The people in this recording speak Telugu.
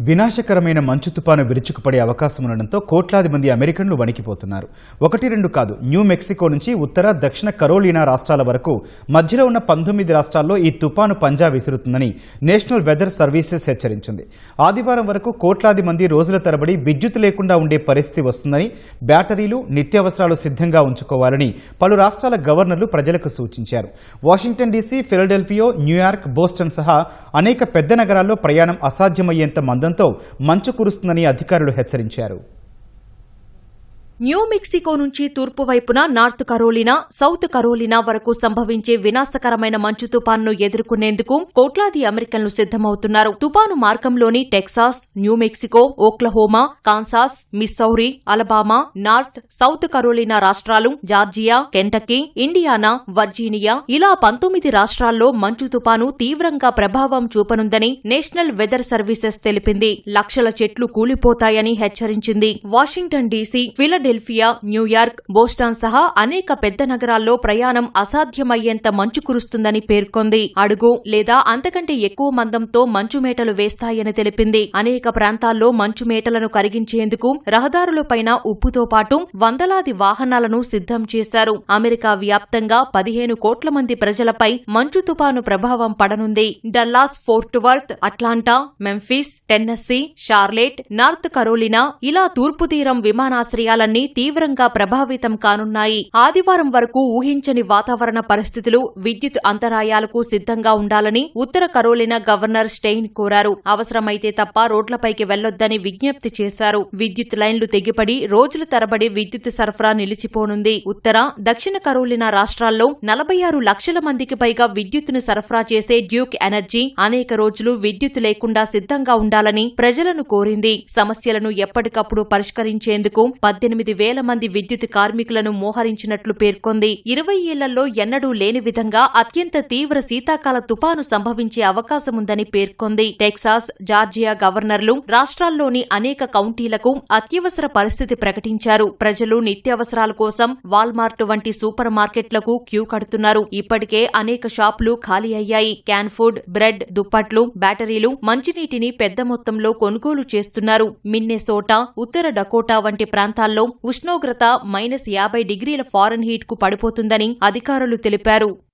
వినాశకరమైన మంచు తుపాను విరుచుకుపడే అవకాశం ఉండడంతో కోట్లాది మంది అమెరికన్లు వణికిపోతున్నారు. ఒకటి రెండు కాదు న్యూ మెక్సికో నుంచి ఉత్తర దక్షిణ కరోలినా రాష్ట్రాల వరకు మధ్యలో ఉన్న పంతొమ్మిది రాష్ట్రాల్లో ఈ తుపాను పంజా విసురుతుందని నేషనల్ వెదర్ సర్వీసెస్ హెచ్చరించింది. ఆదివారం వరకు కోట్లాది మంది రోజుల తరబడి విద్యుత్ లేకుండా ఉండే పరిస్థితి వస్తుందని బ్యాటరీలు నిత్యావసరాలు సిద్ధంగా ఉంచుకోవాలని పలు రాష్ట్రాల గవర్నర్లు ప్రజలకు సూచించారు. Washington DC Philadelphia New York Boston సహా అనేక పెద్ద నగరాల్లో ప్రయాణం అసాధ్యమయ్యేంత మందంతో మంచు కురుస్తుందని అధికారులు హెచ్చరించారు. న్యూ మెక్సికో నుంచి తూర్పు వైపున నార్త్ కరోలినా సౌత్ కరోలినా వరకు సంభవించే వినాశకరమైన మంచు తుపాన్ను ఎదుర్కొనేందుకు కోట్లాది అమెరికన్లు సిద్దమవుతున్నారు తుపాను మార్గంలోని Texas New Mexico Oklahoma Kansas Missouri Alabama North South Carolina రాష్ట్రాలు జార్జియా కెంటకీ ఇండియానా వర్జీనియా ఇలా పంతొమ్మిది రాష్ట్రాల్లో మంచు తుపాను తీవ్రంగా ప్రభావం చూపనుందని నేషనల్ వెదర్ సర్వీసెస్ తెలిపింది. లక్షల చెట్లు కూలిపోతాయని హెచ్చరించింది. Washington DC Philadelphia New York Boston సహా అనేక పెద్ద నగరాల్లో ప్రయాణం అసాధ్యమయ్యేంత మంచు కురుస్తుందని పేర్కొంది. అడుగు లేదా అంతకంటే ఎక్కువ మందంతో మంచు మేటలు వేస్తాయని తెలిపింది. అనేక ప్రాంతాల్లో మంచు మేటలను కరిగించేందుకు రహదారులపైన ఉప్పుతో పాటు వందలాది వాహనాలను సిద్ధం చేశారు. అమెరికా వ్యాప్తంగా పదిహేను కోట్ల మంది ప్రజలపై మంచు తుపాను ప్రభావం పడనుంది. Dallas Fort Worth Atlanta Memphis Tennessee Charlotte North Carolina ఇలా తూర్పు తీరం విమానాశ్రయాలన్నీ తీవ్రంగా ప్రభావితం కానున్నాయి. ఆదివారం వరకు ఊహించని వాతావరణ పరిస్థితులు విద్యుత్ అంతరాయాలకు సిద్ధంగా ఉండాలని ఉత్తర కరోలినా గవర్నర్ స్టెయిన్ కోరారు. అవసరమైతే తప్ప రోడ్లపైకి వెళ్ళొద్దని విజ్ఞప్తి చేశారు. విద్యుత్ లైన్లు తెగిపడి రోజుల తరబడి విద్యుత్ సరఫరా నిలిచిపోనుంది. ఉత్తర దక్షిణ కరోలినా రాష్ట్రాల్లో నలభై ఆరు లక్షల మందికి పైగా విద్యుత్తును సరఫరా చేసే డ్యూక్ ఎనర్జీ అనేక రోజులు విద్యుత్ లేకుండా సిద్ధంగా ఉండాలని ప్రజలను కోరింది. సమస్యలను ఎప్పటికప్పుడు పరిష్కరించేందుకు పద్దెనిమిది వేల మంది విద్యుత్ కార్మికులను మోహరించినట్లు పేర్కొంది. ఇరవై ఏళ్ళలో ఎన్నడూ లేని విధంగా అత్యంత తీవ్ర శీతాకాల తుపాను సంభవించే అవకాశముందని పేర్కొంది. టెక్సాస్ జార్జియా గవర్నర్లు రాష్ట్రాల్లోని అనేక కౌంటీలకు అత్యవసర పరిస్థితి ప్రకటించారు. ప్రజలు నిత్యావసరాల కోసం వాల్మార్ట్ వంటి సూపర్ మార్కెట్లకు క్యూ కడుతున్నారు. ఇప్పటికే అనేక షాపులు ఖాళీ అయ్యాయి. క్యాన్ ఫుడ్ బ్రెడ్ దుప్పట్లు బ్యాటరీలు మంచినీటిని పెద్ద మొత్తంలో కొనుగోలు చేస్తున్నారు. మిన్నెసోటా ఉత్తర డకోటా వంటి ప్రాంతాల్లో ఉష్ణోగ్రత మైనస్ యాభై డిగ్రీల ఫారెన్ హీట్కు పడిపోతుందని అధికారులు తెలిపారు.